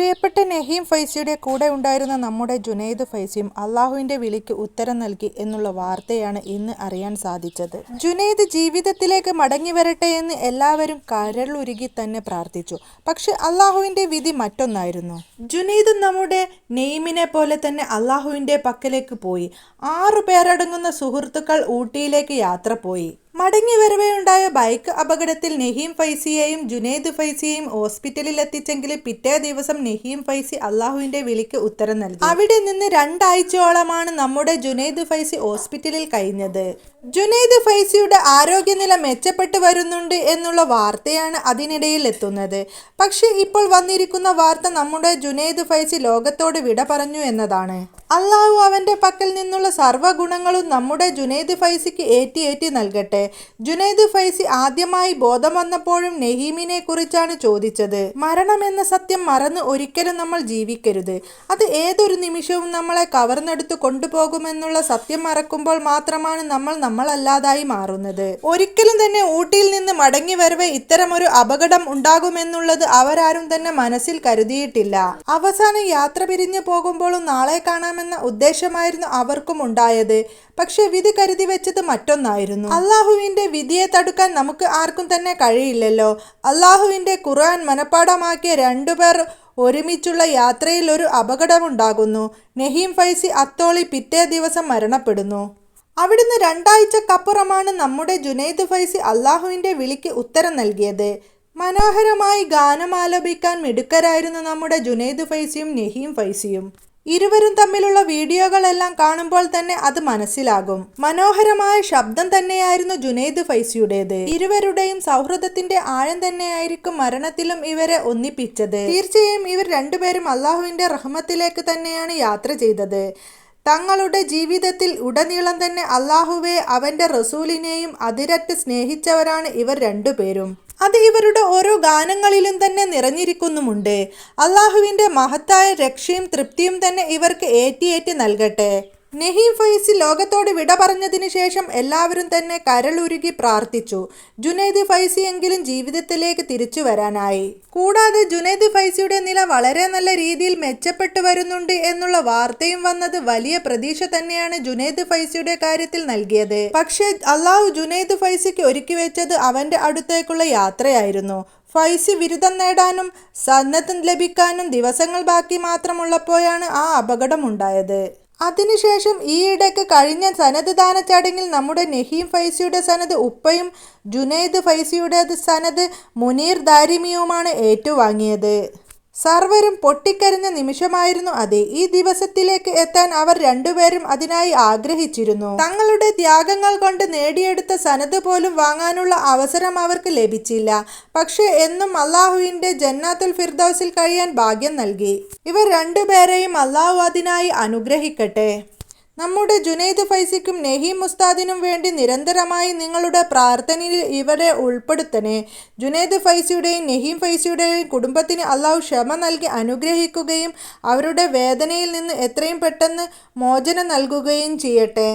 പ്രിയപ്പെട്ട നഹീം ഫൈസിയുടെ കൂടെ ഉണ്ടായിരുന്ന നമ്മുടെ ജുനൈദ് ഫൈസിയും അള്ളാഹുവിന്റെ വിളിക്ക് ഉത്തരം നൽകി എന്നുള്ള വാർത്തയാണ് ഇന്ന് അറിയാൻ സാധിച്ചത്. ജുനൈദ് ജീവിതത്തിലേക്ക് മടങ്ങി വരട്ടെ എന്ന് എല്ലാവരും കരളുരുകി തന്നെ പ്രാർത്ഥിച്ചു. പക്ഷെ അള്ളാഹുവിന്റെ വിധി മറ്റൊന്നായിരുന്നു. ജുനൈദ് നമ്മുടെ നെയ്മിനെ പോലെ തന്നെ അള്ളാഹുവിന്റെ പക്കലേക്ക് പോയി. ആറു പേരടങ്ങുന്ന സുഹൃത്തുക്കൾ ഊട്ടിയിലേക്ക് യാത്ര പോയി. മടങ്ങി വരവേയുണ്ടായ ബൈക്ക് അപകടത്തിൽ നെഹീം ഫൈസിയെയും ജുനൈദ് ഫൈസിയെയും ഹോസ്പിറ്റലിൽ എത്തിച്ചെങ്കിലും പിറ്റേ ദിവസം നെഹീം ഫൈസി അള്ളാഹുവിന്റെ വിളിക്ക് ഉത്തരം നൽകി. അവിടെ നിന്ന് രണ്ടാഴ്ചയോളമാണ് നമ്മുടെ ജുനൈദ് ഫൈസി ഹോസ്പിറ്റലിൽ കഴിഞ്ഞത്. ജുനൈദ് ഫൈസിയുടെ ആരോഗ്യനില മെച്ചപ്പെട്ടു വരുന്നുണ്ട് എന്നുള്ള വാർത്തയാണ് അതിനിടയിൽ എത്തുന്നത്. പക്ഷേ ഇപ്പോൾ വന്നിരിക്കുന്ന വാർത്ത നമ്മുടെ ജുനൈദ് ഫൈസി ലോകത്തോട് വിട പറഞ്ഞു എന്നതാണ്. അള്ളാഹു അവന്റെ പക്കൽ നിന്നുള്ള സർവഗുണങ്ങളും നമ്മുടെ ജുനൈദ് ഫൈസിക്ക് ഏറ്റി ഏറ്റി നൽകട്ടെ. ജുനൈദ് ഫൈസി ആദ്യമായി ബോധം വന്നപ്പോഴും നെഹീമിനെ കുറിച്ചാണ് ചോദിച്ചത്. മരണം എന്ന സത്യം മറന്ന് ഒരിക്കലും നമ്മൾ ജീവിക്കരുത്. അത് ഏതൊരു നിമിഷവും നമ്മളെ കവർന്നെടുത്ത് കൊണ്ടുപോകുമെന്നുള്ള സത്യം മറക്കുമ്പോൾ മാത്രമാണ് നമ്മൾ നമ്മളല്ലാതായി മാറുന്നത്. ഒരിക്കലും തന്നെ ഊട്ടിയിൽ നിന്ന് മടങ്ങി വരവെ ഇത്തരമൊരു അപകടം ഉണ്ടാകുമെന്നുള്ളത് അവരാരും തന്നെ മനസ്സിൽ കരുതിയിട്ടില്ല. അവസാനം യാത്ര പിരിഞ്ഞു പോകുമ്പോഴും നാളെ കാണാമെന്ന ഉദ്ദേശമായിരുന്നു അവർക്കും ഉണ്ടായത്. പക്ഷെ വിധി കരുതി വെച്ചത് മറ്റൊന്നായിരുന്നു. അള്ളാഹുവിന്റെ വിധിയെ തടുക്കാൻ നമുക്ക് ആർക്കും തന്നെ കഴിയില്ലല്ലോ. അള്ളാഹുവിന്റെ ഖുർആൻ മനഃപ്പാടമാക്കിയ രണ്ടുപേർ ഒരുമിച്ചുള്ള യാത്രയിൽ ഒരു അപകടമുണ്ടാകുന്നു. നെഹീം ഫൈസി അത്തോളി പിറ്റേ ദിവസം മരണപ്പെടുന്നു. അവിടുന്ന് രണ്ടാഴ്ചക്കപ്പുറമാണ് നമ്മുടെ ജുനൈദ് ഫൈസി അള്ളാഹുവിന്റെ വിളിക്ക് ഉത്തരം നൽകിയത്. മനോഹരമായി ഗാനം ആലപിക്കാൻ മിടുക്കരായിരുന്നു നമ്മുടെ ജുനൈദ് ഫൈസിയും നെഹീം ഫൈസിയും. ഇരുവരും തമ്മിലുള്ള വീഡിയോകളെല്ലാം കാണുമ്പോൾ തന്നെ അത് മനസ്സിലാകും. മനോഹരമായ ശബ്ദം തന്നെയായിരുന്നു ജുനൈദ് ഫൈസിയുടേത്. ഇരുവരുടെയും സൗഹൃദത്തിന്റെ ആഴം തന്നെയായിരിക്കും മരണത്തിലും ഇവരെ ഒന്നിപ്പിച്ചത്. തീർച്ചയായും ഇവർ രണ്ടുപേരും അള്ളാഹുവിന്റെ റഹ്മത്തിലേക്ക് തന്നെയാണ് യാത്ര ചെയ്തത്. തങ്ങളുടെ ജീവിതത്തിൽ ഉടനീളം തന്നെ അള്ളാഹുവെ അവന്റെ റസൂലിനെയും അതിരറ്റ് സ്നേഹിച്ചവരാണ് ഇവർ രണ്ടുപേരും. അത് ഇവരുടെ ഓരോ ഗാനങ്ങളിലും തന്നെ നിറഞ്ഞിരിക്കുന്നുമുണ്ട്. അള്ളാഹുവിന്റെ മഹത്തായ രക്ഷയും തൃപ്തിയും തന്നെ ഇവർക്ക് ഏറ്റിയേറ്റി നൽകട്ടെ. നെഹീം ഫൈസി ലോകത്തോട് വിട പറഞ്ഞതിന് ശേഷം എല്ലാവരും തന്നെ കരളുരുകി പ്രാർത്ഥിച്ചു. ജുനൈദ് ഫൈസി എങ്കിലും ജീവിതത്തിലേക്ക് തിരിച്ചു വരാനായി. കൂടാതെ ജുനൈദ് ഫൈസിയുടെ നില വളരെ നല്ല രീതിയിൽ മെച്ചപ്പെട്ടു വരുന്നുണ്ട് എന്നുള്ള വാർത്തയും വന്നത് വലിയ പ്രതീക്ഷ തന്നെയാണ് ജുനൈദ് ഫൈസിയുടെ കാര്യത്തിൽ നൽകിയത്. പക്ഷേ അള്ളാഹു ജുനൈദ് ഫൈസിക്ക് ഒരുക്കി വെച്ചത് അവന്റെ അടുത്തേക്കുള്ള യാത്രയായിരുന്നു. ഫൈസി ബിരുദം നേടാനും സന്നദ്ധം ലഭിക്കാനും ദിവസങ്ങൾ ബാക്കി മാത്രമുള്ളപ്പോഴാണ് ആ അപകടമുണ്ടായത്. അതിനുശേഷം ഈയിടയ്ക്ക് കഴിഞ്ഞ സനത് ദാന ചടങ്ങിൽ നമ്മുടെ നഹീം ഫൈസിയുടെ സനത് ഉപ്പയും ജുനൈദ് ഫൈസിയുടെ സനത് മുനീർ ദാരിമിയുമാണ് ഏറ്റുവാങ്ങിയത്. സർവരും പൊട്ടിക്കരഞ്ഞ നിമിഷമായിരുന്നു അത്. ഈ ദിവസത്തിലേക്ക് എത്താൻ അവർ രണ്ടുപേരും അതിനായി ആഗ്രഹിച്ചിരുന്നു. തങ്ങളുടെ ത്യാഗങ്ങൾ കൊണ്ട് നേടിയെടുത്ത സനത് പോലും വാങ്ങാനുള്ള അവസരം അവർക്ക് ലഭിച്ചില്ല. പക്ഷേ എന്നും അള്ളാഹുവിന്റെ ജന്നാത്തുൽ ഫിർദൌസിൽ കഴിയാൻ ഭാഗ്യം നൽകി. ഇവർ രണ്ടുപേരെയും അള്ളാഹു അതിനായി അനുഗ്രഹിക്കട്ടെ. നമ്മുടെ ജുനൈദ് ഫൈസിക്കും നെഹീം മുസ്താദിനും വേണ്ടി നിരന്തരമായി നിങ്ങളുടെ പ്രാർത്ഥനയിൽ ഇവരെ ഉൾപ്പെടുത്തണേ. ജുനൈദ് ഫൈസിയുടെയും നെഹീം ഫൈസിയുടെയും കുടുംബത്തിന് അള്ളാഹു ക്ഷമ നൽകി അനുഗ്രഹിക്കുകയും അവരുടെ വേദനയിൽ നിന്ന് എത്രയും പെട്ടെന്ന് മോചനം നൽകുകയും ചെയ്യട്ടെ.